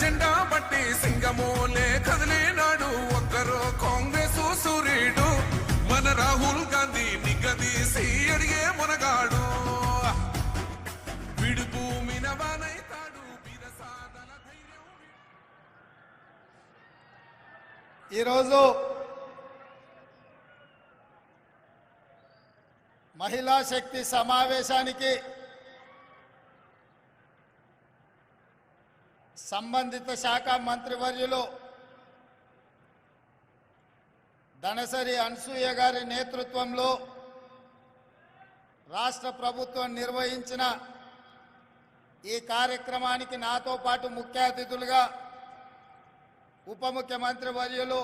జెండా బట్టి సింగమోలే కదిలేనాడు. ఒక్కరో కాంగ్రెస్ సూర్యుడు. మన రాహుల్ గాంధీ నిగదీసి అడిగే మునగాడు. విడు భూమిన వానైతాడు వీరసాదన ధైర్యం ఈరోజు మహిళా శక్తి సమావేశానికి సంబంధిత శాఖ మంత్రివర్యులు ధనసరి అనసూయ గారి నేతృత్వంలో రాష్ట్ర ప్రభుత్వం నిర్వహించిన ఈ కార్యక్రమానికి నాతో పాటు ముఖ్య అతిథులుగా ఉప ముఖ్యమంత్రి వర్యులు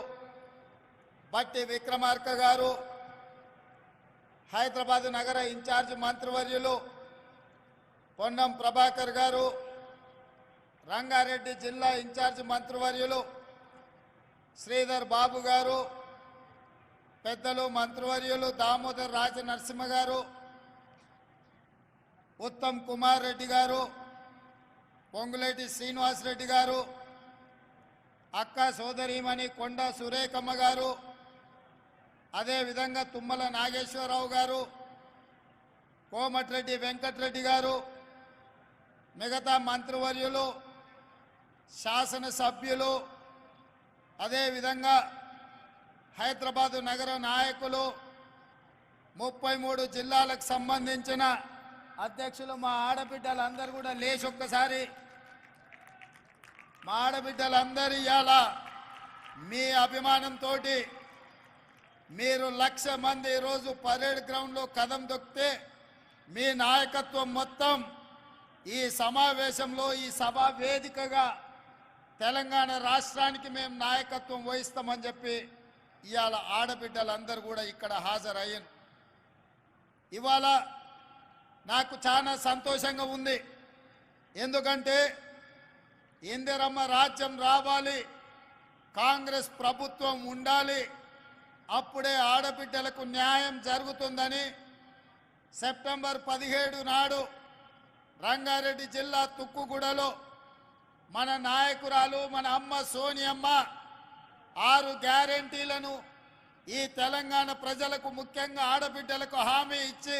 బట్టి విక్రమార్క గారు హైదరాబాద్ నగర ఇన్ఛార్జ్ మంత్రివర్యులు పొన్నం ప్రభాకర్ గారు రంగారెడ్డి జిల్లా ఇన్ఛార్జ్ మంత్రివర్యులు శ్రీధర్ బాబు గారు పెద్దలు మంత్రివర్యులు దామోదర్ రాజ నరసింహ గారు ఉత్తమ్ కుమార్ రెడ్డి గారు పొంగులేటి శ్రీనివాస్ రెడ్డి గారు అక్క సోదరీమణి కొండ సురేఖమ్మ గారు అదేవిధంగా తుమ్మల నాగేశ్వరరావు గారు కోమటిరెడ్డి వెంకటరెడ్డి గారు మిగతా మంత్రివర్యులు శాసనసభ్యులు అదేవిధంగా హైదరాబాదు నగర నాయకులు ముప్పై మూడు జిల్లాలకు సంబంధించిన అధ్యక్షులు మా ఆడబిడ్డలందరూ కూడా లేచి ఒక్కసారి. మా ఆడబిడ్డలందరూ ఇవాళ మీ అభిమానంతో మీరు లక్ష మంది ఈరోజు పరేడ్ గ్రౌండ్లో కదం దొక్కితే మీ నాయకత్వం మొత్తం ఈ సమావేశంలో ఈ సభా వేదికగా తెలంగాణ రాష్ట్రానికి మేము నాయకత్వం వహిస్తామని చెప్పి ఇవాళ ఆడబిడ్డలందరూ కూడా ఇక్కడ హాజరయ్యారు. ఇవాళ నాకు చాలా సంతోషంగా ఉంది. ఎందుకంటే ఇందిరమ్మ రాజ్యం రావాలి కాంగ్రెస్ ప్రభుత్వం ఉండాలి అప్పుడే ఆడబిడ్డలకు న్యాయం జరుగుతుందని సెప్టెంబర్ పదిహేడు నాడు రంగారెడ్డి జిల్లా తుక్కుగూడలో మన నాయకురాలు మన అమ్మ సోనియమ్మ ఆరు గ్యారెంటీలను ఈ తెలంగాణ ప్రజలకు ముఖ్యంగా ఆడబిడ్డలకు హామీ ఇచ్చి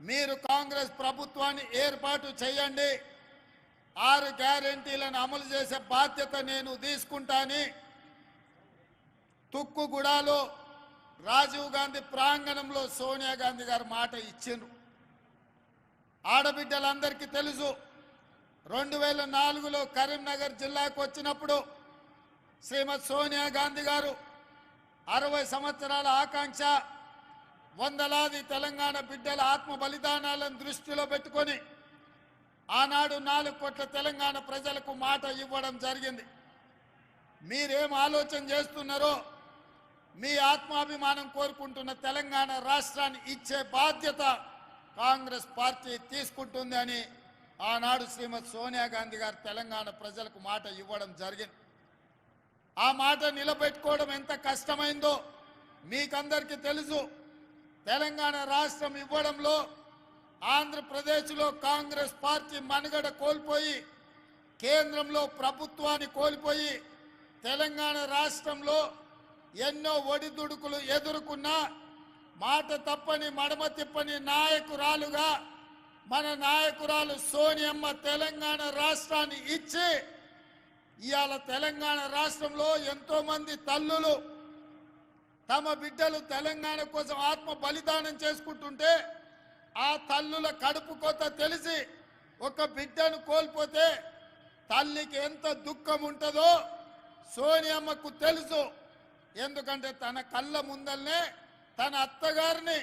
మీరు కాంగ్రెస్ ప్రభుత్వాన్ని ఏర్పాటు చేయండి. ఆరు గ్యారెంటీలను అమలు చేసే బాధ్యత నేను తీసుకుంటాని. తుక్కుగూడలో రాజీవ్ గాంధీ ప్రాంగణంలో సోనియా గాంధీ గారు మాట ఇచ్చిండ్రు. ఆడబిడ్డలందరికీ తెలుసు రెండు వేల నాలుగులో కరీంనగర్ జిల్లాకు వచ్చినప్పుడు శ్రీమతి సోనియా గాంధీ గారు అరవై సంవత్సరాల ఆకాంక్ష వందలాది తెలంగాణ బిడ్డల ఆత్మ బలిదానాలను దృష్టిలో పెట్టుకొని ఆనాడు నాలుగు కోట్ల తెలంగాణ ప్రజలకు మాట ఇవ్వడం జరిగింది. మీరేం ఆలోచన చేస్తున్నారో మీ ఆత్మాభిమానం కోరుకుంటున్న తెలంగాణ రాష్ట్రాన్ని ఇచ్చే బాధ్యత కాంగ్రెస్ పార్టీ తీసుకుంటుంది అని ఆనాడు శ్రీమతి సోనియా గాంధీ గారు తెలంగాణ ప్రజలకు మాట ఇవ్వడం జరిగింది. ఆ మాట నిలబెట్టుకోవడం ఎంత కష్టమైందో మీకందరికీ తెలుసు. తెలంగాణ రాష్ట్రం ఇవ్వడంలో ఆంధ్రప్రదేశ్లో కాంగ్రెస్ పార్టీ మనుగడ కోల్పోయి కేంద్రంలో ప్రభుత్వాన్ని కోల్పోయి తెలంగాణ రాష్ట్రంలో ఎన్నో ఒడిదుడుకులు ఎదుర్కొన్నా మాట తప్పని మడమ తిప్పని నాయకురాలుగా మన నాయకురాలు సోనియమ్మ తెలంగాణ రాష్ట్రాన్ని ఇచ్చి ఇవాళ తెలంగాణ రాష్ట్రంలో ఎంతోమంది తల్లులు తమ బిడ్డలు తెలంగాణ కోసం ఆత్మ బలిదానం చేసుకుంటుంటే ఆ తల్లుల కడుపు కొత్త తెలిసి ఒక బిడ్డను కోల్పోతే తల్లికి ఎంత దుఃఖం ఉంటుందో సోనియమ్మకు తెలుసు. ఎందుకంటే తన కళ్ళ ముందల్నే తన అత్తగారిని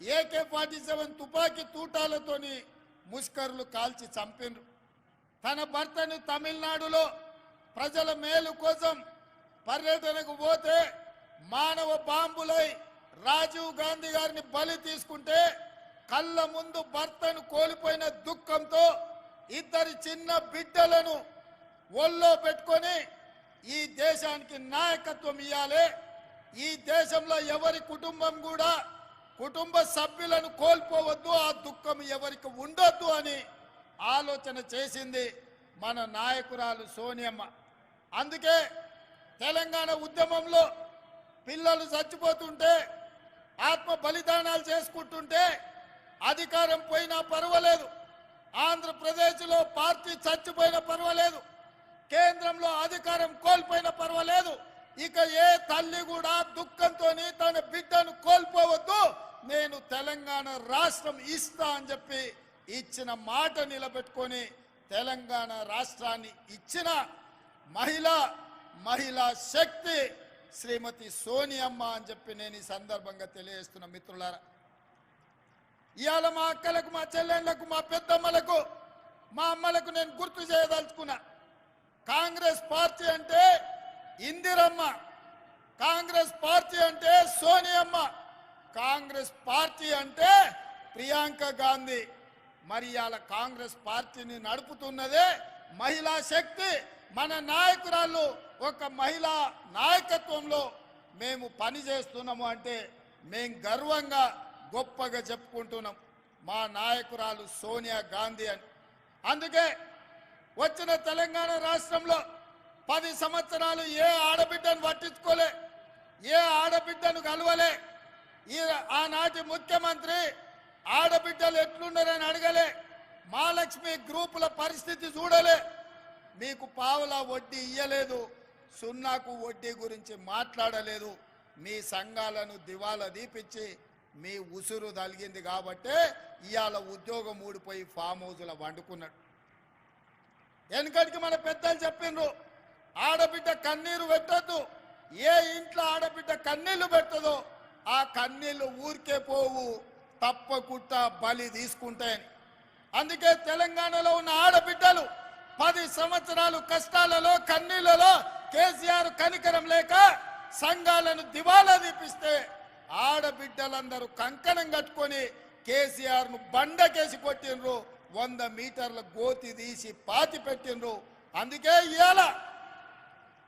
ఏకే ఫార్టీ సెవెన్ తుపాకీ తూటాలతోని ముష్కరులు కాల్చి చంపిండ్రు తన భర్తను తమిళనాడులో ప్రజల మేలు కోసం పర్యటనకు పోతే మానవ బాంబులై రాజీవ్ గాంధీ గారిని బలి తీసుకుంటే కళ్ళ ముందు భర్తను కోల్పోయిన దుఃఖంతో ఇద్దరి చిన్న బిడ్డలను ఒళ్ళో పెట్టుకొని ఈ దేశానికి నాయకత్వం ఇవ్వాలి ఈ దేశంలో ఎవరి కుటుంబం కూడా కుటుంబ సభ్యులను కోల్పోవద్దు ఆ దుఃఖం ఎవరికి ఉండొద్దు అని ఆలోచన చేసింది మన నాయకురాలు సోనియమ్మ. అందుకే తెలంగాణ ఉద్యమంలో పిల్లలు చచ్చిపోతుంటే ఆత్మ బలిదానాలు చేసుకుంటుంటే అధికారం పోయినా పర్వాలేదు. ఆంధ్రప్రదేశ్లో పార్టీ చచ్చిపోయినా పర్వాలేదు. కేంద్రంలో అధికారం కోల్పోయినా పర్వాలేదు. ఇక ఏ తల్లి కూడా దుఃఖంతో తన బిడ్డను కోల్పోవద్దు. నేను తెలంగాణ రాష్ట్రం ఇస్తా అని చెప్పి ఇచ్చిన మాట నిలబెట్టుకొని తెలంగాణ రాష్ట్రాన్ని ఇచ్చిన మహిళ మహిళా శక్తి శ్రీమతి సోనియమ్మ అని చెప్పి నేను ఈ సందర్భంగా తెలియజేస్తున్న మిత్రులారా. ఇవాళ మా అక్కలకు మా చెల్లెళ్ళకు మా పెద్దమ్మలకు మా అమ్మలకు నేను గుర్తు చేయదలుచుకున్నా. కాంగ్రెస్ పార్టీ అంటే ఇందిరమ్మ కాంగ్రెస్ పార్టీ అంటే సోనియమ్మ. కాంగ్రెస్ పార్టీ అంటే ప్రియాంక గాంధీ. మరి అలా కాంగ్రెస్ పార్టీని నడుపుతున్నదే మహిళా శక్తి. మన నాయకురాలు ఒక మహిళా నాయకత్వంలో మేము పని చేస్తున్నాము అంటే మేము గర్వంగా గొప్పగా చెప్పుకుంటున్నాం. మా నాయకురాలు సోనియా గాంధీ అని. అందుకే వచ్చిన తెలంగాణ రాష్ట్రంలో పది సంవత్సరాలు ఏ ఆడబిడ్డను పట్టించుకోలే ఏ ఆడబిడ్డను కలవలే ఈ ఆనాటి ముఖ్యమంత్రి ఆడబిడ్డలు ఎట్లున్నారని అడగలే. మహాలక్ష్మి గ్రూపుల పరిస్థితి చూడలే. మీకు పావుల వడ్డీ ఇయ్యలేదు. సున్నాకు వడ్డీ గురించి మాట్లాడలేదు. మీ సంఘాలను దివాలా దీపించి మీ ఉసురు తలిగింది కాబట్టే ఇవాళ ఉద్యోగం ఊడిపోయి ఫామ్ హౌస్లో వండుకున్నాడు. వెనకటికి మన పెద్దలు చెప్పిండ్రు ఆడబిడ్డ కన్నీరు పెట్టద్దు. ఏ ఇంట్లో ఆడబిడ్డ కన్నీళ్ళు పెట్టదో ఆ కన్నీళ్ళు ఊరికే పోవు తప్పకుండా బలి తీసుకుంటాయని అందుకే తెలంగాణలో ఉన్న ఆడబిడ్డలు పది సంవత్సరాలు కష్టాలలో కన్నీళ్ళలో కేసీఆర్ కనికరం లేక సంఘాలను దివాలా దీపిస్తే ఆడబిడ్డలందరూ కంకణం కట్టుకొని కేసీఆర్ను బండకేసి కొట్టినరు వంద మీటర్ల గోతి తీసి పాతి పెట్టిండ్రు. అందుకే ఇవాళ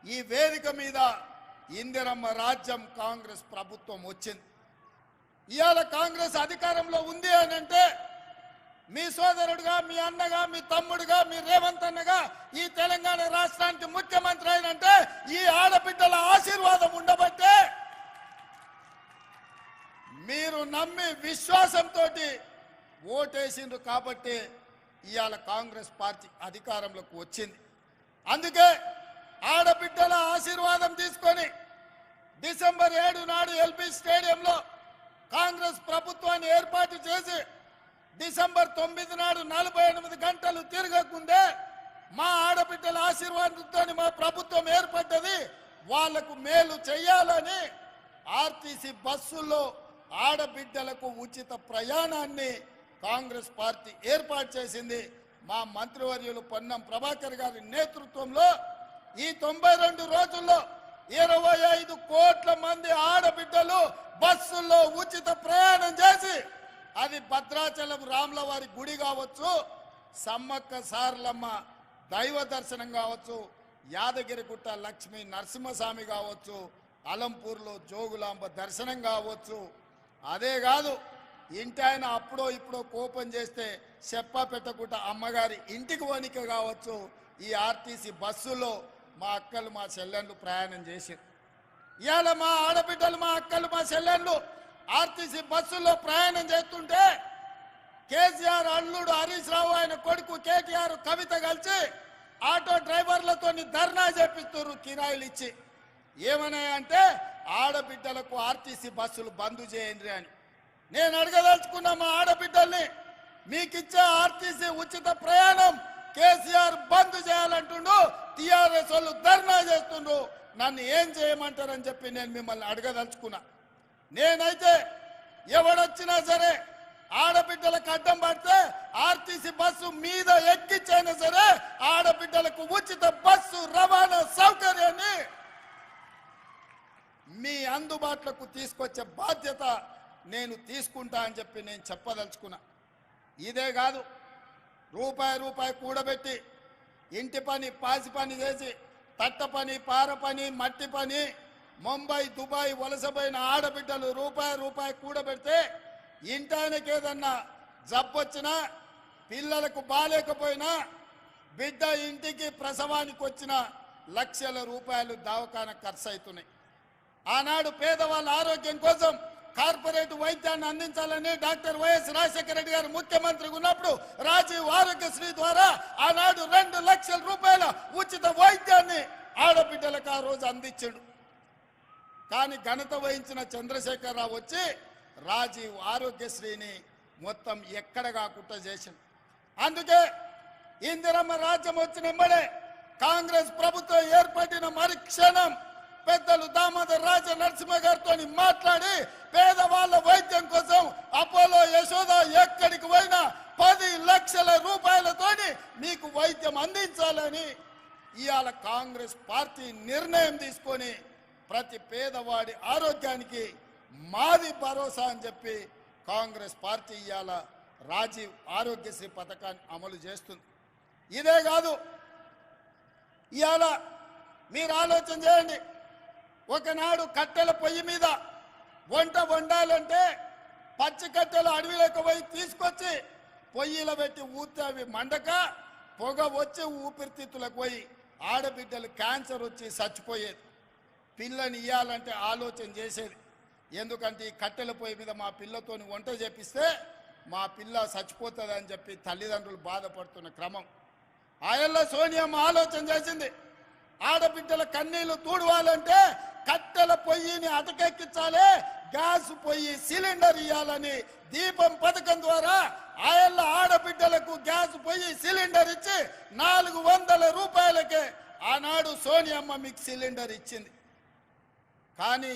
ఈ వేదిక మీద ఇందిరమ్మ రాజ్యం కాంగ్రెస్ ప్రభుత్వం వచ్చింది. ఇవాళ కాంగ్రెస్ అధికారంలో ఉంది అని అంటే మీ సోదరుడుగా మీ అన్నగా మీ తమ్ముడుగా మీ రేవంత్ అన్నగా ఈ తెలంగాణ రాష్ట్రానికి ముఖ్యమంత్రి అయినంటే ఈ ఆడబిడ్డల ఆశీర్వాదం ఉండబట్టే మీరు నమ్మి విశ్వాసంతో ఓటేసిండ్రు కాబట్టి ఇవాళ కాంగ్రెస్ పార్టీ అధికారంలోకి వచ్చింది. అందుకే ఆడబిడ్డల ఆశీర్వాదం తీసుకొని డిసెంబర్ ఏడు నాడు ఎల్బీ స్టేడియంలో కాంగ్రెస్ ప్రభుత్వాన్ని ఏర్పాటు చేసి డిసెంబర్ తొమ్మిది నాడు నలభై ఎనిమిది గంటలు తిరగకుందే మా ఆడబిడ్డల ఆశీర్వాదంతో మా ప్రభుత్వం ఏర్పడ్డది. వాళ్ళకు మేలు చేయాలని ఆర్టీసీ బస్సుల్లో ఆడబిడ్డలకు ఉచిత ప్రయాణాన్ని కాంగ్రెస్ పార్టీ ఏర్పాటు చేసింది. మా మంత్రివర్యులు పొన్నం ప్రభాకర్ గారి నేతృత్వంలో ఈ తొంభై రెండు రోజుల్లో ఇరవై ఐదు కోట్ల మంది ఆడబిడ్డలు బస్సుల్లో ఉచిత ప్రయాణం చేసి అది భద్రాచలం రాముల వారి గుడి కావచ్చు సమ్మక్క సార్లమ్మ దైవ దర్శనం కావచ్చు యాదగిరిగుట్ట లక్ష్మీ నరసింహస్వామి కావచ్చు అలంపూర్లో జోగులాంబ దర్శనం కావచ్చు. అదే కాదు ఇంటి ఆయన అప్పుడో ఇప్పుడో కోపం చేస్తే చెప్ప పెట్టకుండా అమ్మగారి ఇంటికి వణిక కావచ్చు ఈ ఆర్టీసీ బస్సులో మా అక్కలు మా చెల్లెళ్ళు ప్రయాణం చేశారు. ఇవాళ మా ఆడబిడ్డలు మా అక్కలు మా చెల్లెళ్ళు ఆర్టీసీ బస్సుల్లో ప్రయాణం చేస్తుంటే కేసీఆర్ అల్లుడు హరీష్ రావు ఆయన కొడుకు కేటీఆర్ కవిత కలిసి ఆటో డ్రైవర్లతో ధర్నా చేపిస్తున్నారు కిరాయిలు ఇచ్చి. ఏమన్నాయంటే ఆడబిడ్డలకు ఆర్టీసీ బస్సులు బంద్ చేయండి అని. నేను అడగదలుచుకున్న మా ఆడబిడ్డల్ని మీకు ఇచ్చే ఆర్టీసీ ఉచిత ప్రయాణం కేసీఆర్ బంద్ చేయాలంటుండు టిఆర్ఎస్ వాళ్ళు ధర్నా చేస్తుండ్రు. నన్ను ఏం చేయమంటారని చెప్పి నేను మిమ్మల్ని అడగదలుచుకున్నా. నేనైతే ఎవడొచ్చినా సరే ఆడబిడ్డలకు అడ్డం పడితే ఆర్టీసీ బస్సు మీద ఎక్కించైనా సరే ఆడబిడ్డలకు ఉచిత బస్సు రవాణా సౌకర్యాన్ని మీ అందుబాటులోకి తీసుకొచ్చే బాధ్యత నేను తీసుకుంటా అని చెప్పి నేను చెప్పదలుచుకున్నా. ఇదే కాదు రూపాయి రూపాయి కూడబెట్టి ఇంటి పని పాసి పని చేసి తట్ట పని పార పని మట్టి పని ముంబై దుబాయ్ వలసపోయిన ఆడబిడ్డలు రూపాయి రూపాయి కూడబెడితే ఇంటానికి ఏదన్నా జబ్బొచ్చినా పిల్లలకు బాలేకపోయినా బిడ్డ ఇంటికి ప్రసవానికి వచ్చిన లక్షల రూపాయలు దవాఖాన ఖర్చు అవుతున్నాయి ఆనాడు పేదవాళ్ళ ఆరోగ్యం కోసం కార్పొరేట్ వైద్యాన్ని అందించాలని డాక్టర్ వైఎస్ రాజశేఖర రెడ్డి గారు ముఖ్యమంత్రిగా ఉన్నప్పుడు రాజీవ్ ఆరోగ్యశ్రీ ద్వారా ఆనాడు రెండు లక్షల రూపాయల ఉచిత వైద్యాన్ని ఆడబిడ్డలకు ఆ రోజు అందించాడు. కానీ ఘనత వహించిన చంద్రశేఖరరావు వచ్చి రాజీవ్ ఆరోగ్యశ్రీని మొత్తం ఎక్కడ కాకుండా చేసింది అందుకే ఇందిరమ్మ రాజ్యం వచ్చిన కాంగ్రెస్ ప్రభుత్వం ఏర్పడిన మరుక్షణం పెద్దలు దామోదర్ రాజ నరసింహ గారితో మాట్లాడి పేదవాళ్ళ వైద్యం కోసం అపోలో యశోద ఎక్కడికి పోయినా పది లక్షల రూపాయలతోని మీకు వైద్యం అందించాలని ఇవాళ కాంగ్రెస్ పార్టీ నిర్ణయం తీసుకొని ప్రతి పేదవాడి ఆరోగ్యానికి మాది భరోసా అని చెప్పి కాంగ్రెస్ పార్టీ ఇవాళ రాజీవ్ ఆరోగ్యశ్రీ పథకాన్ని అమలు చేస్తుంది. ఇదే కాదు ఇవాళ మీరు ఆలోచన చేయండి. ఒకనాడు కట్టెల పొయ్యి మీద వంట వండాలంటే పచ్చి కట్టెలు అడవిలోకి పోయి తీసుకొచ్చి పొయ్యిలో పెట్టి ఊతే అవి మండక పొగ వచ్చి ఊపిరితిత్తులకు పోయి ఆడబిడ్డలు క్యాన్సర్ వచ్చి చచ్చిపోయేది. పిల్లని ఇయ్యాలంటే ఆలోచన చేసేది. ఎందుకంటే ఈ కట్టెల పొయ్యి మీద మా పిల్లతోని వంట చేపిస్తే మా పిల్ల చచ్చిపోతుంది అని చెప్పి తల్లిదండ్రులు బాధపడుతున్న క్రమం. ఆయల్లో సోనియమ్మ ఆలోచన చేసింది. ఆడబిడ్డల కన్నీళ్ళు తూడవాలంటే కట్టెల పొయ్యిని అటకెక్కించాలి. గ్యాస్ పొయ్యి సిలిండర్ ఇవ్వాలని దీపం పథకం ద్వారా ఆయల్ల ఆడబిడ్డలకు గ్యాస్ పొయ్యి సిలిండర్ ఇచ్చి నాలుగు వందల రూపాయలకే ఆనాడు సోనియమ్మ మీకు సిలిండర్ ఇచ్చింది. కానీ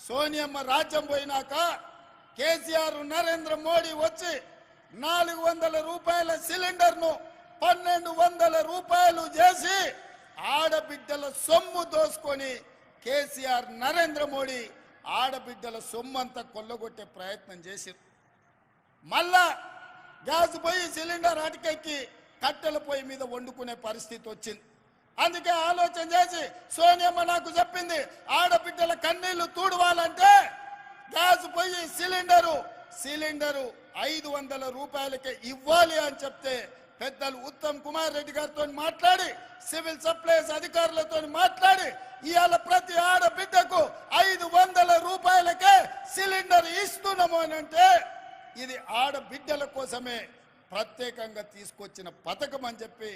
సోనియమ్మ రాజ్యం పోయినాక కేసీఆర్ నరేంద్ర మోడీ వచ్చి నాలుగు వందల రూపాయల సిలిండర్ను పన్నెండు వందల రూపాయలు చేసి ఆడబిడ్డల సొమ్ము దోసుకొని కేసీఆర్ నరేంద్ర మోడీ ఆడబిడ్డల సొమ్మంతా కొల్లగొట్టే ప్రయత్నం చేశారు. మళ్ళా గ్యాస్ పొయ్యి సిలిండర్ అటకెక్కి కట్టెల పొయ్యి మీద వండుకునే పరిస్థితి వచ్చింది. అందుకే ఆలోచన చేసి సోనియమ్మ నాకు చెప్పింది ఆడబిడ్డల కన్నీళ్ళు తూడవాలంటే గ్యాస్ పొయ్యి సిలిండరు సిలిండరు ఐదు వందల రూపాయలకే ఇవ్వాలి అని చెప్తే పెద్దలు ఉత్తమ్ కుమార్ రెడ్డి గారితో మాట్లాడి సివిల్ సప్లైస్ అధికారులతో మాట్లాడి ఇవాళ ప్రతి ఆడబిడ్డకు ఐదు వందల రూపాయలకే సిలిండర్ ఇస్తున్నాము అని అంటే ఇది ఆడబిడ్డల కోసమే ప్రత్యేకంగా తీసుకొచ్చిన పథకం అని చెప్పి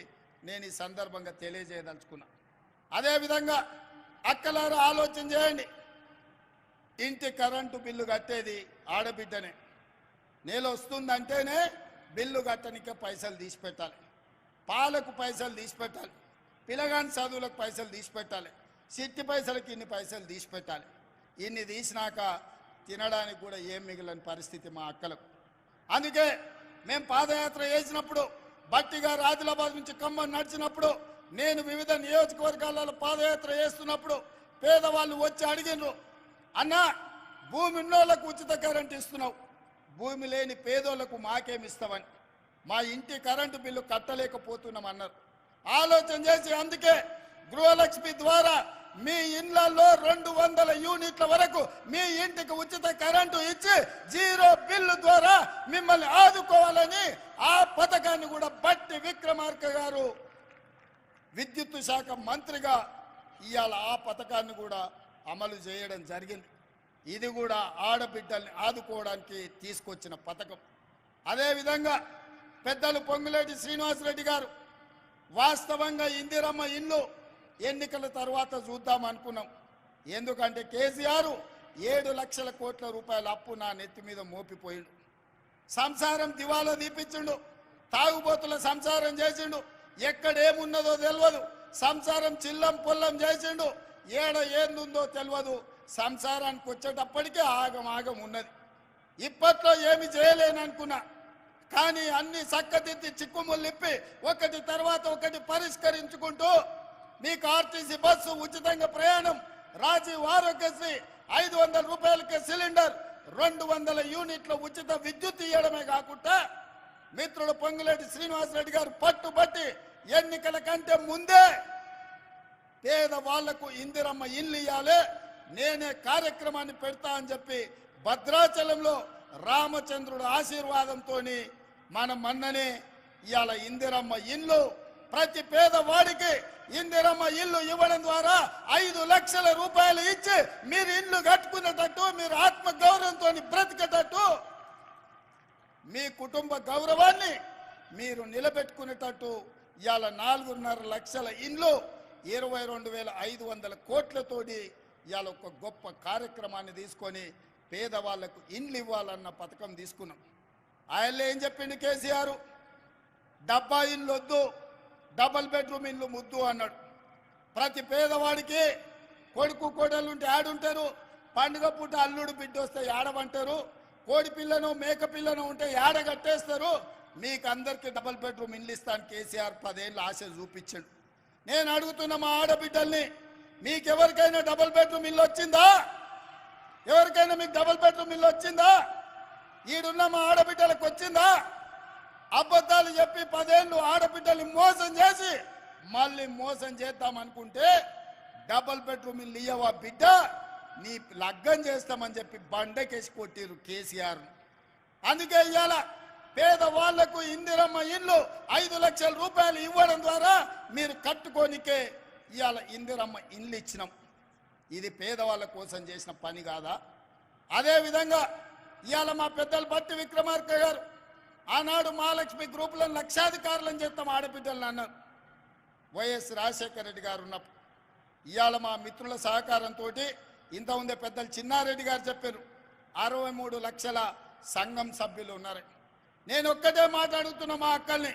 నేను ఈ సందర్భంగా తెలియజేయదలుచుకున్నా. అదేవిధంగా అక్కలారా ఆలోచన చేయండి. ఇంటి కరెంటు బిల్లు కట్టేది ఆడబిడ్డనే. నేల వస్తుందంటేనే బిల్లు కట్టనికే పైసలు తీసి పెట్టాలి పాలకు పైసలు తీసి పెట్టాలి పిల్లగాని చదువులకు పైసలు తీసి పెట్టాలి సిట్టి పైసలకి ఇన్ని పైసలు తీసి పెట్టాలి ఇన్ని తీసినాక తినడానికి కూడా ఏం మిగిలిన పరిస్థితి మా అక్కలకు. అందుకే మేము పాదయాత్ర చేసినప్పుడు బట్టిగా ఆదిలాబాద్ నుంచి ఖమ్మం నడిచినప్పుడు నేను వివిధ నియోజకవర్గాలలో పాదయాత్ర చేస్తున్నప్పుడు పేదవాళ్ళు వచ్చి అడిగినారు అన్నా భూమి ఉన్నోళ్ళకు ఉచిత కరెంట్ ఇస్తున్నావు. భూమి లేని పేదోళ్ళకు మాకేమిస్తామని మా ఇంటి కరెంటు బిల్లు కట్టలేకపోతున్నామన్నారు ఆలోచన చేసి అందుకే గృహలక్ష్మి ద్వారా మీ ఇండ్లలో రెండు వందల యూనిట్ల వరకు మీ ఇంటికి ఉచిత కరెంటు ఇచ్చి జీరో బిల్లు ద్వారా మిమ్మల్ని ఆదుకోవాలని ఆ పథకాన్ని కూడా బట్టి విక్రమార్క గారు విద్యుత్ శాఖ మంత్రిగా ఇవాళ ఆ పథకాన్ని కూడా అమలు చేయడం జరిగింది. ఇది కూడా ఆడబిడ్డల్ని ఆదుకోవడానికి తీసుకొచ్చిన పథకం. అదేవిధంగా పెద్దలు పొంగులేటి శ్రీనివాసరెడ్డి గారు వాస్తవంగా ఇందిరమ్మ ఇల్లు ఎన్నికల తర్వాత చూద్దాం అనుకున్నాం. ఎందుకంటే కేసీఆర్ ఏడు లక్షల కోట్ల రూపాయల అప్పు నా నెత్తి మీద మోపిపోయిండు. సంసారం దివాలా దీపించిండు తాగుబోతుల సంసారం చేసిండు ఎక్కడేమున్నదో తెలియదు సంసారం చిల్లం పొల్లం చేసిండు ఏడ ఏందుందో తెలియదు సంసారానికి వచ్చేటప్పటికే ఆగం ఆగం ఉన్నది. ఇప్పట్లో ఏమి చేయలేననుకున్నా. కానీ అన్ని చక్కదిద్ది చిక్కుముల్లిప్పి ఒకటి తర్వాత ఒకటి పరిష్కరించుకుంటూ మీకు ఆర్టీసీ బస్సు ఉచితంగా ప్రయాణం. రాజీవ్ ఆరోగ్యశ్రీ ఐదు వందల రూపాయలకి సిలిండర్ రెండు వందల యూనిట్ల ఉచిత విద్యుత్ ఇవ్వడమే కాకుండా మిత్రుడు పొంగులేటి శ్రీనివాసరెడ్డి గారు పట్టుబట్టి ఎన్నికల కంటే ముందే పేద వాళ్ళకు ఇందిరమ్మ ఇల్లు ఇవ్వాలి నేనే కార్యక్రమాన్ని పెడతా అని చెప్పి భద్రాచలంలో రామచంద్రుడు ఆశీర్వాదంతో మన మన్ననే ఇవాళ ఇందిరమ్మ ఇల్లు ప్రతి పేదవాడికి ఇందిరమ్మ ఇల్లు ఇవ్వడం ద్వారా ఐదు లక్షల రూపాయలు ఇచ్చి మీరు ఇల్లు కట్టుకునేటట్టు మీరు ఆత్మ గౌరవంతో బ్రతికేటట్టు మీ కుటుంబ గౌరవాన్ని మీరు నిలబెట్టుకునేటట్టు ఇవాళ నాలుగున్నర లక్షల ఇండ్లు ఇరవై రెండు వేల ఐదు వందల కోట్లతోటి ఇవాళ ఒక గొప్ప కార్యక్రమాన్ని తీసుకొని పేదవాళ్ళకు ఇండ్లు ఇవ్వాలన్న పథకం తీసుకున్నాం. ఆయన ఏం చెప్పిండు కేసీఆర్? డబ్బా ఇల్లు వద్దు డబల్ బెడ్రూమ్ ఇల్లు ముద్దు అన్నాడు. ప్రతి పేదవాడికి కొడుకు కోడలు ఉంటే ఆడుంటారు పండుగ పూట అల్లుడు బిడ్డ వస్తే ఆడమంటారు కోడి పిల్లను మేక పిల్లను ఉంటే ఏడ కట్టేస్తారు మీకు అందరికీ డబల్ బెడ్రూమ్ ఇల్లు ఇస్తాను కేసీఆర్ పదేళ్ళు ఆశ చూపించాడు. నేను అడుగుతున్న మా ఆడబిడ్డల్ని మీకెవరికైనా డబల్ బెడ్రూమ్ ఇల్లు వచ్చిందా? ఎవరికైనా మీకు డబల్ బెడ్రూమ్ ఇల్లు వచ్చిందా? ఈడున్న మా ఆడబిడ్డలకు వచ్చిందా? అబద్ధాలు చెప్పి పదేళ్ళు ఆడబిడ్డలు మోసం చేసి మళ్ళీ మోసం చేద్దాం అనుకుంటే డబల్ బెడ్రూమ్ ఇల్లు ఇయ్యవా బిడ్డ? నీ లగ్గం చేస్తామని చెప్పి బండకేసి కొట్టిరు కేసీఆర్. అందుకే ఇవాళ పేదవాళ్ళకు ఇందిరమ్మ ఇల్లు ఐదు లక్షల రూపాయలు ఇవ్వడం ద్వారా మీరు కట్టుకోనికే ఇవాళ ఇందిరమ్మ ఇల్లు ఇచ్చినాం. ఇది పేదవాళ్ళ కోసం చేసిన పని కాదా? అదేవిధంగా ఇవాళ మా పెద్దలు భట్టి విక్రమార్క గారు ఆనాడు మహాలక్ష్మి గ్రూపులను లక్షాధికారులను చేస్తాం ఆడబిడ్డలను అన్నారు. వైఎస్ రాజశేఖర రెడ్డి గారు ఉన్నప్పుడు. ఇవాళ మా మిత్రుల సహకారంతో ఇంత ఉందే పెద్దలు చిన్నారెడ్డి గారు చెప్పారు అరవై మూడు లక్షల సంఘం సభ్యులు ఉన్నారు. నేను ఒక్కటే మాట్లాడుతున్న మా అక్కల్ని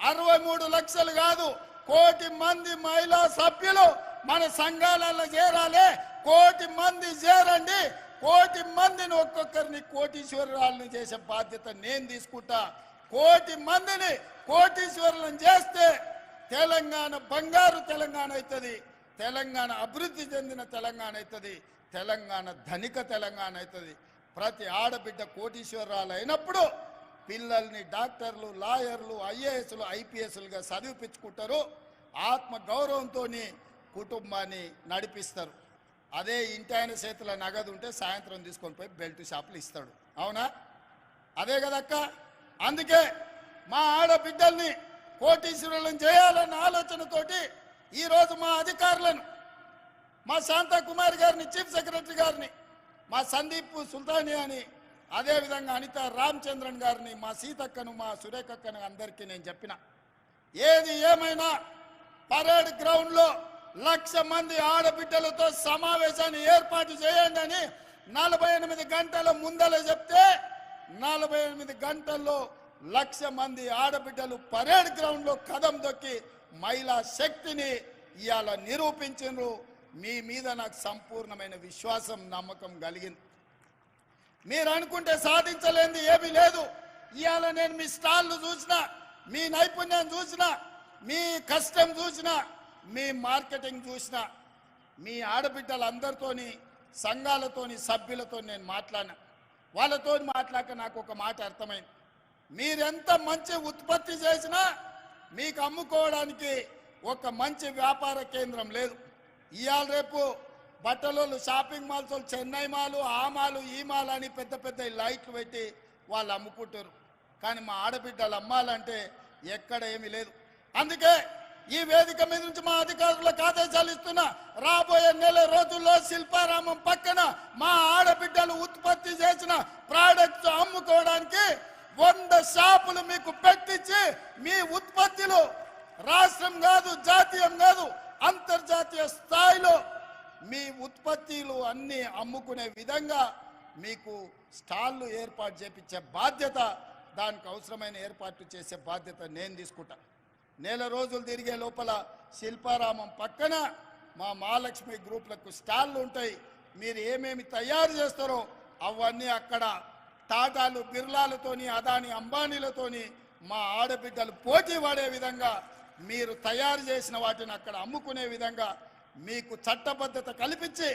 అరవై మూడు లక్షలు కాదు కోటి మంది మహిళా సభ్యులు మన సంఘాలలో చేరాలి. కోటి మంది చేరండి. కోటి మందిని ఒక్కొక్కరిని కోటీశ్వరురాలను చేసే బాధ్యత నేను తీసుకుంటా. కోటి మందిని కోటీశ్వరులను చేస్తే తెలంగాణ బంగారు తెలంగాణ అవుతుంది. తెలంగాణ అభివృద్ధి చెందిన తెలంగాణ అవుతుంది. తెలంగాణ ధనిక తెలంగాణ అవుతుంది. ప్రతి ఆడబిడ్డ కోటీశ్వరాలు అయినప్పుడు పిల్లల్ని డాక్టర్లు లాయర్లు ఐఏఎస్లు ఐపీఎస్లుగా చదివిపించుకుంటారు. ఆత్మ గౌరవంతో కుటుంబాన్ని నడిపిస్తారు. అదే ఇంటి ఆయన చేతుల నగదు ఉంటే సాయంత్రం తీసుకొని పోయి బెల్ట్ షాపులు ఇస్తాడు. అవునా? అదే కదక్క? అందుకే మా ఆడబిడ్డల్ని కోటీశ్వరులను చేయాలన్న ఆలోచనతోటి ఈరోజు మా అధికారులను మా శాంతా కుమార్ గారిని చీఫ్ సెక్రటరీ గారిని మా సందీప్ సుల్తానియాని అదేవిధంగా అనిత రామచంద్రన్ గారిని మా సీతక్కను మా సురేఖక్కను అందరికీ నేను చెప్పిన. ఏది ఏమైనా పరేడ్ గ్రౌండ్లో లక్ష మంది ఆడబిడ్డలతో సమావేశాన్ని ఏర్పాటు చేయండి అని నలభై ఎనిమిది గంటల ముందల చెప్తే నలభై ఎనిమిది గంటల్లో లక్ష మంది ఆడబిడ్డలు పరేడ్ గ్రౌండ్లో కదం దొక్కి మహిళా శక్తిని ఇవాళ నిరూపించిండ్రు మీ మీద నాకు సంపూర్ణమైన విశ్వాసం నమ్మకం కలిగింది. మీరు అనుకుంటే సాధించలేని ఏమీ లేదు. ఇవాళ నేను మీ స్టాల్ను చూసిన మీ నైపుణ్యం చూసిన మీ కష్టం చూసిన మీ మార్కెటింగ్ చూసిన మీ ఆడబిడ్డలందరితోని సంఘాలతోని సభ్యులతో నేను మాట్లాడినా. వాళ్ళతో మాట్లాడక నాకు ఒక మాట అర్థమైంది. మీరెంత మంచి ఉత్పత్తి చేసినా మీకు అమ్ముకోవడానికి ఒక మంచి వ్యాపార కేంద్రం లేదు. ఇవాళ రేపు బట్టలోళ్ళు షాపింగ్ మాల్స్ వాళ్ళు చెన్నై మాలు ఆ మాలు ఈ మాల్ అని పెద్ద పెద్ద లైట్లు పెట్టి వాళ్ళు అమ్ముకుంటారు. కానీ మా ఆడబిడ్డలు అమ్మాలంటే ఎక్కడ ఏమీ లేదు. అందుకే ఈ వేదిక మీద నుంచి మా అధికారులకు ఆదేశాలు ఇస్తున్నా రాబోయే నెల రోజుల్లో శిల్పారామం పక్కన మా ఆడబిడ్డలు ఉత్పత్తి చేసిన ప్రోడక్ట్స్ అమ్ముకోవడానికి వంద షాపులు మీకు పెట్టించి మీ ఉత్పత్తులు రాష్ట్రం కాదు జాతీయం కాదు అంతర్జాతీయ స్థాయిలో మీ ఉత్పత్తులు అన్నీ అమ్ముకునే విధంగా మీకు స్టాళ్ళు ఏర్పాటు చేపించే బాధ్యత దానికి అవసరమైన ఏర్పాట్లు చేసే బాధ్యత నేను తీసుకుంటా. నెల రోజులు తిరిగే లోపల శిల్పారామం పక్కన మా మహాలక్ష్మి గ్రూప్లకు స్టాళ్ళు ఉంటాయి. మీరు ఏమేమి తయారు చేస్తారో అవన్నీ అక్కడ టాటాలు బిర్లాలతోని అదాని అంబానీలతోని మా ఆడబిడ్డలు పోటీ పడే విధంగా మీరు తయారు చేసిన వాటిని అక్కడ అమ్ముకునే విధంగా మీకు చట్టబద్ధత కల్పించి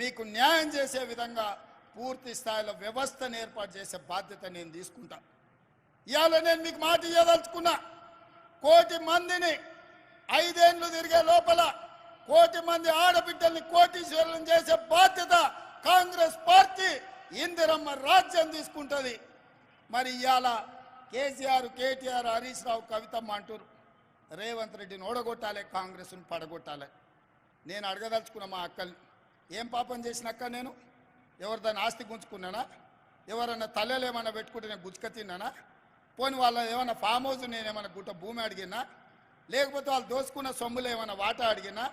మీకు న్యాయం చేసే విధంగా పూర్తి స్థాయిలో వ్యవస్థను ఏర్పాటు చేసే బాధ్యత నేను తీసుకుంటా. ఇవాళ నేను మీకు మాట ఇవ్వదలుచుకున్నా కోటి మందిని ఐదేళ్ళు తిరిగే లోపల కోటి మంది ఆడబిడ్డల్ని కోటీశ్వరులను చేసే బాధ్యత కాంగ్రెస్ పార్టీ ఇందిరమ్మ రాజ్యం తీసుకుంటుంది. మరి ఇవాళ కేసీఆర్ కేటీఆర్ హరీష్ రావు కవితమ్మ అంటారు రేవంత్ రెడ్డిని ఓడగొట్టాలి కాంగ్రెస్ను పడగొట్టాలి. నేను అడగదలుచుకున్న మా అక్కల్ని. ఏం పాపం చేసిన అక్క నేను? ఎవరిదాన్ని ఆస్తి గుంజుకున్నానా? ఎవరన్నా తల్లెలు ఏమన్నా పెట్టుకుంటే నేను గుజ్జుక తిన్నానా? పోని వాళ్ళ ఏమైనా ఫామ్ హౌస్ నేను ఏమైనా గుట్ట భూమి అడిగినా? లేకపోతే వాళ్ళు దోసుకున్న సొమ్ములు ఏమైనా వాటా అడిగినా?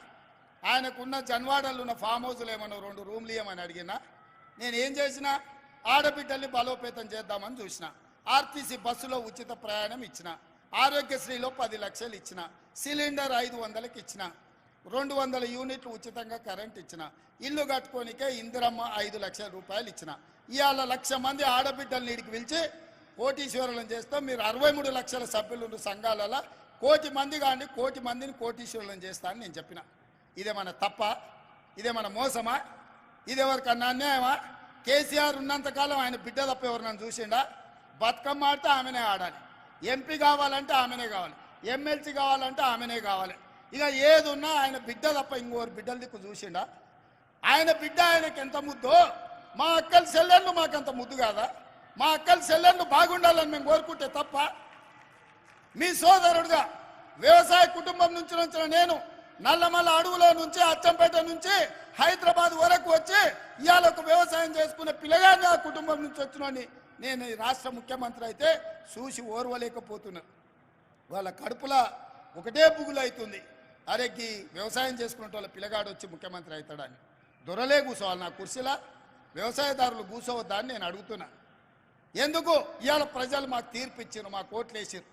ఆయనకున్న జన్వాడలు ఉన్న ఫామ్ హౌస్లు ఏమన్నా రెండు రూమ్లు ఏమని అడిగినా? నేను ఏం చేసినా? ఆడబిడ్డల్ని బలోపేతం చేద్దామని చూసిన. ఆర్టీసీ బస్సులో ఉచిత ప్రయాణం ఇచ్చిన. ఆరోగ్యశ్రీలో పది లక్షలు ఇచ్చిన. సిలిండర్ ఐదు వందలకి ఇచ్చిన. రెండు వందల యూనిట్లు ఉచితంగా కరెంట్ ఇచ్చిన ఇల్లు కట్టుకోనికే ఇందిరమ్మ ఐదు లక్షల రూపాయలు ఇచ్చిన. ఇవాళ లక్ష మంది ఆడబిడ్డల్ని ఇడికి పిలిచి కోటీశ్వరులను చేస్తాం. మీరు అరవై మూడు లక్షల సభ్యులు సంఘాలలో కోటి మంది కానీ కోటి మందిని కోటీశ్వరులను చేస్తా అని నేను చెప్పిన. ఇదేమన్నా తప్ప ఇదేమన్నా మోసమా ఇదెవరికన్నా అన్యాయమా? కేసీఆర్ ఉన్నంతకాలం ఆయన బిడ్డ తప్ప ఎవరినన్నా చూసిండా? బతుకమ్మ ఆడితే ఆమెనే ఆడాలి. ఎంపీ కావాలంటే ఆమెనే కావాలి. ఎమ్మెల్సీ కావాలంటే ఆమెనే కావాలి. ఇక ఏది ఉన్నా ఆయన బిడ్డ తప్ప ఇంకోరు బిడ్డల దిక్కు చూసిండా? ఆయన బిడ్డ ఆయనకి ఎంత ముద్దో? మా అక్కల సెల్లెళ్ళు మాకంత ముద్దు కాదా? మా అక్కలు సెల్లెళ్ళు బాగుండాలని మేము కోరుకుంటే తప్ప మీ సోదరుడుగా వ్యవసాయ కుటుంబం నుంచి వచ్చిన నేను నల్లమల్ల అడవులో నుంచి అచ్చంపేట నుంచి హైదరాబాద్ వరకు వచ్చి ఇవాళ ఒక వ్యవసాయం చేసుకునే పిల్లగాడిని ఆ కుటుంబం నుంచి వచ్చినని నేను ఈ రాష్ట్ర ముఖ్యమంత్రి అయితే చూసి ఓర్వలేకపోతున్నా. వాళ్ళ కడుపులో ఒకటే పుగులు అవుతుంది అరే గీ వ్యవసాయం చేసుకునే వాళ్ళ పిల్లగాడు వచ్చి ముఖ్యమంత్రి అవుతాడని. దొరలే కూర్చోవాలి నా కుర్చీలా? వ్యవసాయదారులు కూర్చోవద్దా అని నేను అడుగుతున్నా. ఎందుకు? ఇవాళ ప్రజలు మాకు తీర్పు ఇచ్చారు మాకు వేసారు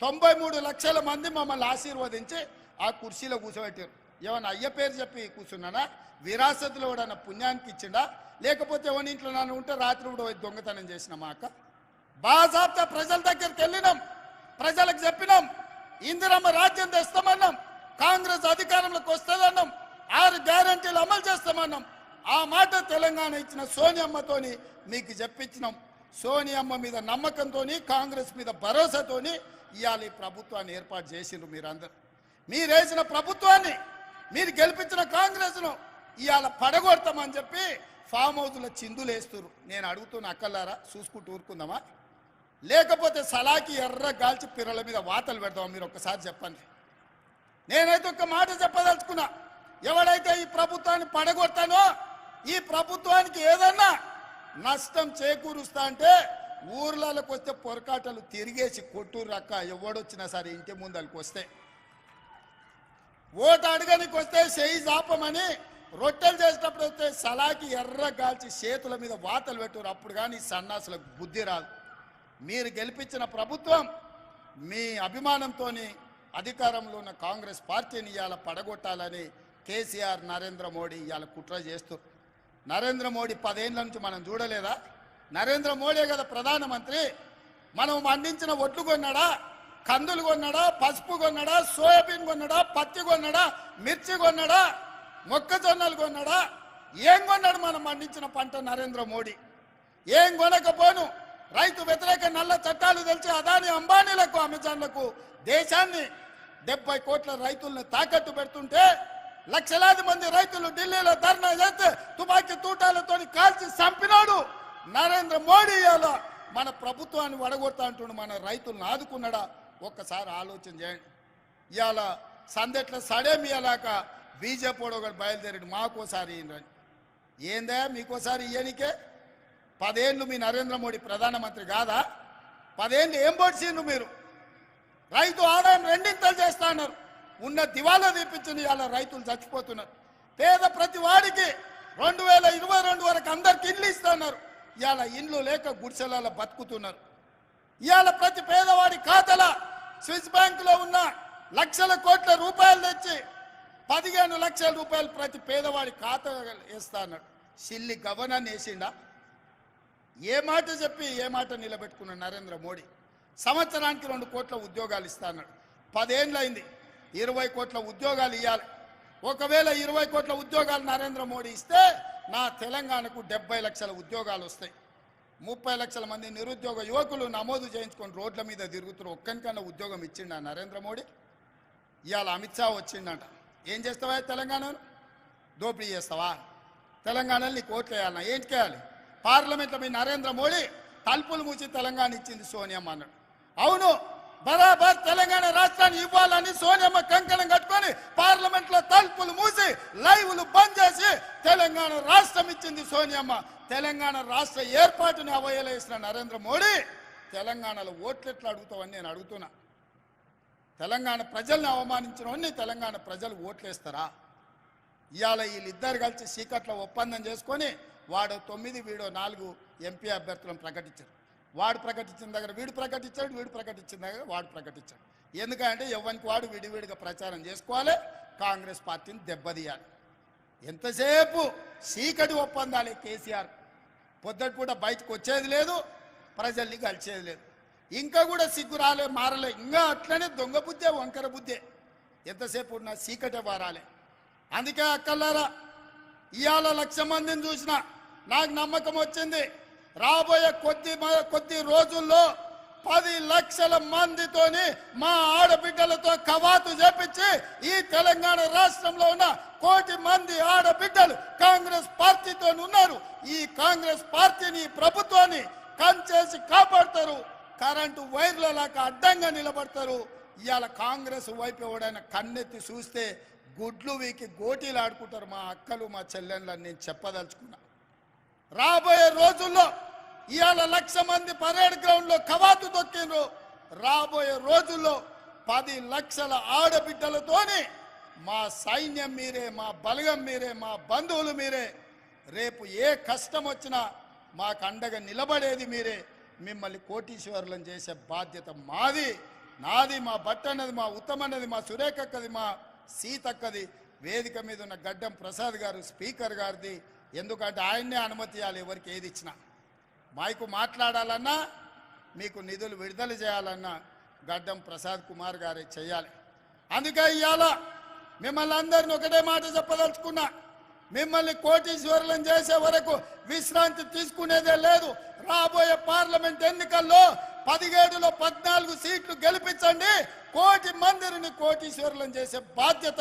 తొంభై మూడు లక్షల మంది మమ్మల్ని ఆశీర్వదించి ఆ కుర్చీలో కూర్చోబెట్టారు ఏమన్నా అయ్య పేరు చెప్పి కూర్చున్నానా? విరాసతులో ఎవడన్నా పుణ్యానికి ఇచ్చిండా? లేకపోతే ఎవరి ఇంట్లో నన్ను ఉంటే రాత్రి కూడా దొంగతనం చేసిన మా అక్క? బాజాబ్తా ప్రజల దగ్గరికి వెళ్ళినాం. ప్రజలకు చెప్పినాం. ఇందిరమ్మ రాజ్యం తెస్తామన్నాం. కాంగ్రెస్ అధికారంలోకి వస్తుందన్నాం. ఆరు గ్యారంటీలు అమలు చేస్తామన్నాం. ఆ మాట తెలంగాణ ఇచ్చిన సోనియమ్మతోని మీకు చెప్పించినాం సోనియమ్మ మీద నమ్మకంతోని కాంగ్రెస్ మీద భరోసాతోని ఇవాళ ఈ ప్రభుత్వాన్ని ఏర్పాటు చేసిండ్రు మీరందరూ. మీరేసిన ప్రభుత్వాన్ని మీరు గెలిపించిన కాంగ్రెస్ను ఇవాళ పడగొడతామని చెప్పి ఫామ్ హౌస్లో చిందులేస్తున్నారు నేను అడుగుతున్న అక్కలారా చూసుకుంటూ ఊరుకుందామా? లేకపోతే సలాకి ఎర్ర గాల్చి పిర్రల మీద వాతలు పెడదాం మీరు ఒక్కసారి చెప్పండి. నేనైతే ఒక మాట చెప్పదలుచుకున్నా. ఎవడైతే ఈ ప్రభుత్వాన్ని పడగొడతానో ఈ ప్రభుత్వానికి ఏదన్నా నష్టం చేకూరుస్తా అంటే ఊర్లలోకి వస్తే పొరకాటలు తిరిగేసి కొట్టూరు రక్క ఎవడొచ్చినా సరే ఇంటి ముందరికి వస్తే. ఓటు అడగనికి వస్తే చేయి జాపమని రొట్టెలు చేసేటప్పుడు వస్తే సలాకి ఎర్ర గాల్చి చేతుల మీద వాతలు పెట్టురు అప్పుడు కానీ సన్నాసులకు బుద్ధి రాదు. మీరు గెలిపించిన ప్రభుత్వం మీ అభిమానంతో అధికారంలో ఉన్న కాంగ్రెస్ పార్టీని ఇవాళ పడగొట్టాలని కేసీఆర్ నరేంద్ర మోడీ ఇవాళ కుట్ర చేస్తూ నరేంద్ర మోడీ పదేళ్ళ నుంచి మనం చూడలేదా? నరేంద్ర మోడీ కదా ప్రధానమంత్రి. మనం పండించిన ఒడ్లు కొన్నాడా? కందులు కొన్నాడా? పసుపు కొన్నాడా? సోయాబీన్ కొన్నాడా? పత్తి కొన్నాడా? మిర్చి కొన్నాడా? మొక్కజొన్నలు కొన్నాడా? ఏం కొన్నాడు మనం పండించిన పంట నరేంద్ర మోడీ? ఏం కొనకపోను? రైతు వ్యతిరేక నల్ల చట్టాలు తెలిసి అదాని అంబానీలకు అమెజాన్లకు దేశాన్ని డెబ్బై కోట్ల రైతులను తాకట్టు పెడుతుంటే లక్షలాది మంది రైతులు ఢిల్లీలో ధర్నా చేస్తే తుపాకీ తూటాలతో కాల్చి చంపినాడు. నరేంద్ర మోడీ అలా మన ప్రభుత్వాన్ని వడగొడతా అంటుండు మన రైతులను ఆదుకున్నాడా? ఒక్కసారి ఆలోచన చేయండి. ఇవాళ సందెట్ల సడేమి ఇయ్యలాక బీజేపీ ఒకటి బయలుదేరాడు మాకోసారి ఇయ్యండి ఏందా మీకోసారి ఇయ్యనికే పదేళ్ళు మీ నరేంద్ర మోడీ ప్రధానమంత్రి కాదా? పదేళ్ళు ఏం పొడిచిండ్రు మీరు? రైతు ఆదాయం రెండింతలు చేస్తా అన్నారు. ఉన్న దివాలా తీపించింది ఇవాళ రైతులు చచ్చిపోతున్నారు. పేద ప్రతి వాడికి రెండు వేల ఇరవై రెండు వరకు అందరికి ఇల్లు ఇస్తున్నారు ఇవాళ ఇండ్లు లేక గుడిసెలలో బతుకుతున్నారు. ఇవాళ ప్రతి పేదవాడి ఖాతాల స్విస్ బ్యాంకులో ఉన్న లక్షల కోట్ల రూపాయలు తెచ్చి పదిహేను లక్షల రూపాయలు ప్రతి పేదవాడి ఖాతా వేస్తా అన్నాడు. సిల్లి గవర్నర్ వేసిండా ఏ మాట చెప్పి ఏ మాట నిలబెట్టుకున్న నరేంద్ర మోడీ? సంవత్సరానికి రెండు కోట్ల ఉద్యోగాలు ఇస్తా అన్నాడు. పదేళ్ళైంది ఇరవై కోట్ల ఉద్యోగాలు ఇవ్వాలి ఒకవేళ ఇరవై కోట్ల ఉద్యోగాలు నరేంద్ర మోడీ ఇస్తే నా తెలంగాణకు డెబ్బై లక్షల ఉద్యోగాలు వస్తాయి. ముప్పై లక్షల మంది నిరుద్యోగ యువకులు నమోదు చేయించుకొని రోడ్ల మీద తిరుగుతున్నారు. ఒక్కనికన్నా ఉద్యోగం ఇచ్చిండ నరేంద్ర మోడీ? ఇవాళ అమిత్ షా వచ్చిండంట. ఏం చేస్తావా తెలంగాణను? దోపిడీ చేస్తావా? తెలంగాణని నీకు ఓట్లు వేయాలన్నా ఏంటి చేయాలి పార్లమెంట్లో మీ నరేంద్ర మోడీ తలుపులు మూసి తెలంగాణ ఇచ్చింది సోనియమ్మ అన్నాడు. అవును బరాబర్ తెలంగాణ రాష్ట్రాన్ని ఇవ్వాలని సోనియమ్మ కంకణం కట్టుకొని పార్లమెంట్లో తలుపులు మూసి లైవ్లు బంద్ చేసి తెలంగాణ రాష్ట్రం ఇచ్చింది సోనియమ్మ. తెలంగాణ రాష్ట్ర ఏర్పాటుని అవయలేసిన నరేంద్ర మోడీ తెలంగాణలో ఓట్లు ఎట్లా అడుగుతావని నేను అడుగుతున్నా. తెలంగాణ ప్రజల్ని అవమానించిన తెలంగాణ ప్రజలు ఓట్లేస్తారా? ఇవాళ వీళ్ళిద్దరు కలిసి సీకట్లో ఒప్పందం చేసుకొని వాడు తొమ్మిది వీడో నాలుగు ఎంపీ అభ్యర్థులను ప్రకటించారు. వాడు ప్రకటించిన దగ్గర వీడు ప్రకటించాడు వీడు ప్రకటించిన దగ్గర వాడు ప్రకటించాడు. ఎందుకంటే ఎవరికి వాడు విడివిడిగా ప్రచారం చేసుకోవాలి కాంగ్రెస్ పార్టీని దెబ్బతీయాలి. ఎంతసేపు చీకటి ఒప్పందాలే కేసీఆర్. పొద్దుటిపూట బయటకు వచ్చేది లేదు ప్రజల్ని కలిసేది లేదు. ఇంకా కూడా సిగ్గు రాలే మారలే ఇంకా అట్లనే దొంగ బుద్ధే వంకర బుద్ధే. ఎంతసేపు ఉన్నా చీకటే వారాలే. అందుకే అక్కల్లారా ఇవాళ లక్ష మందిని చూసిన నాకు నమ్మకం వచ్చింది. రాబోయే కొద్ది మ- కొద్ది రోజుల్లో పది లక్షల మందితోని మా ఆడబిడ్డలతో కవాతు చేపించి ఈ తెలంగాణ రాష్ట్రంలో ఉన్న కోటి మంది ఆడబిడ్డలు కాంగ్రెస్ పార్టీతో ఉన్నారు. ఈ కాంగ్రెస్ పార్టీని ప్రభుత్వాన్ని కంచేసి కాపాడతారు. కరెంటు వైర్ల లాగా అడ్డంగా నిలబడతారు. ఇవాళ కాంగ్రెస్ వైపు ఎవడైనా కన్నెత్తి చూస్తే గుడ్లు వీకి గోటీలు ఆడుకుంటారు మా అక్కలు మా చెల్లెళ్ళని నేను చెప్పదలుచుకున్నా. రాబోయే రోజుల్లో ఇవాళ లక్ష మంది పరేడ్ గ్రౌండ్లో కవాతు తొక్కిండ్రు. రాబోయే రోజుల్లో పది లక్షల ఆడబిడ్డలతోని మా సైన్యం మీరే మా బలగం మీరే మా బంధువులు మీరే. రేపు ఏ కష్టం వచ్చినా మాకు అండగా నిలబడేది మీరే. మిమ్మల్ని కోటీశ్వరులను చేసే బాధ్యత మాది. నాది మా భట్ అన్నది మా ఉత్తమన్నది మా సురేఖక్కది మా సీతక్కది. వేదిక మీద ఉన్న గడ్డం ప్రసాద్ గారు స్పీకర్ గారిది. ఎందుకంటే ఆయన్నే అనుమతి ఇవ్వాలి ఎవరికి ఏది ఇచ్చినా. మైకు మాట్లాడాలన్నా మీకు నిధులు విడుదల చేయాలన్నా గడ్డం ప్రసాద్ కుమార్ గారే చేయాలి. అందుకే ఇవాళ మిమ్మల్ని అందరిని ఒకటే మాట చెప్పదలుచుకున్నా. మిమ్మల్ని కోటీశ్వరులను చేసే వరకు విశ్రాంతి తీసుకునేదే లేదు. రాబోయే పార్లమెంట్ ఎన్నికల్లో పదిహేడులో పద్నాలుగు సీట్లు గెలిపించండి. కోటి మందిని కోటీశ్వరులను చేసే బాధ్యత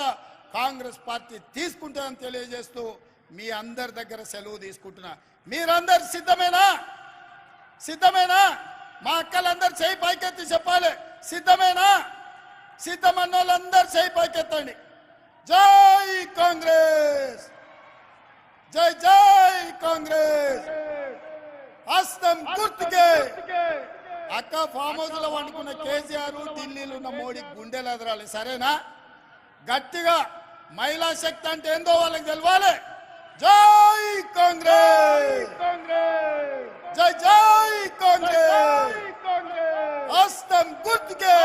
కాంగ్రెస్ పార్టీ తీసుకుంటుందని తెలియజేస్తూ మీ అందరి దగ్గర సెలవు తీసుకుంటున్నా. మీరందరు సిద్ధమేనా? సిద్ధమేనా? మా అక్కలందరూ చేయి పైకెత్తి చెప్పాలి. సిద్ధమేనా? సిద్ధమన్న వాళ్ళందరూ చేయి పైకెత్తండి. జై కాంగ్రెస్! జై జై కాంగ్రెస్! హస్తం గుర్తుకే! అక్క ఫామ్ హౌస్లో వండుకున్న కేసీఆర్ ఢిల్లీలో ఉన్న మోడీ గుండెలు ఎదరాలి. సరేనా? గట్టిగా మహిళా శక్తి అంటే ఏందో వాళ్ళకి తెలవాలి. జై కాంగ్రెస్! జై జై కాంగ్రెస్! హస్తం గుర్తుకే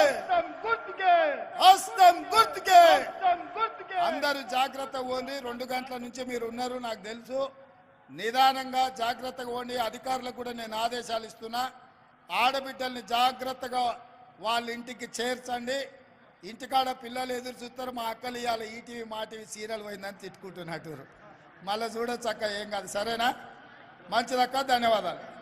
హస్తం గుర్తుకే అందరూ జాగ్రత్త పోండి. రెండు గంటల నుంచి మీరు ఉన్నారు నాకు తెలుసు. నిదానంగా జాగ్రత్తగా పోండి. అధికారులకు కూడా నేను ఆదేశాలు ఇస్తున్నా. ఆడబిడ్డల్ని జాగ్రత్తగా వాళ్ళ ఇంటికి చేర్చండి. ఇంటికాడ పిల్లలు ఎదురు చూస్తారు. మా అక్కలు ఇవాళ ఈటీవీ మా టీవీ సీరియల్ పోయిందని తిట్టుకుంటున్నట్టు. మళ్ళీ చూడొచ్చు అక్క ఏం కాదు. సరేనా? మంచిదక్క ధన్యవాదాలు.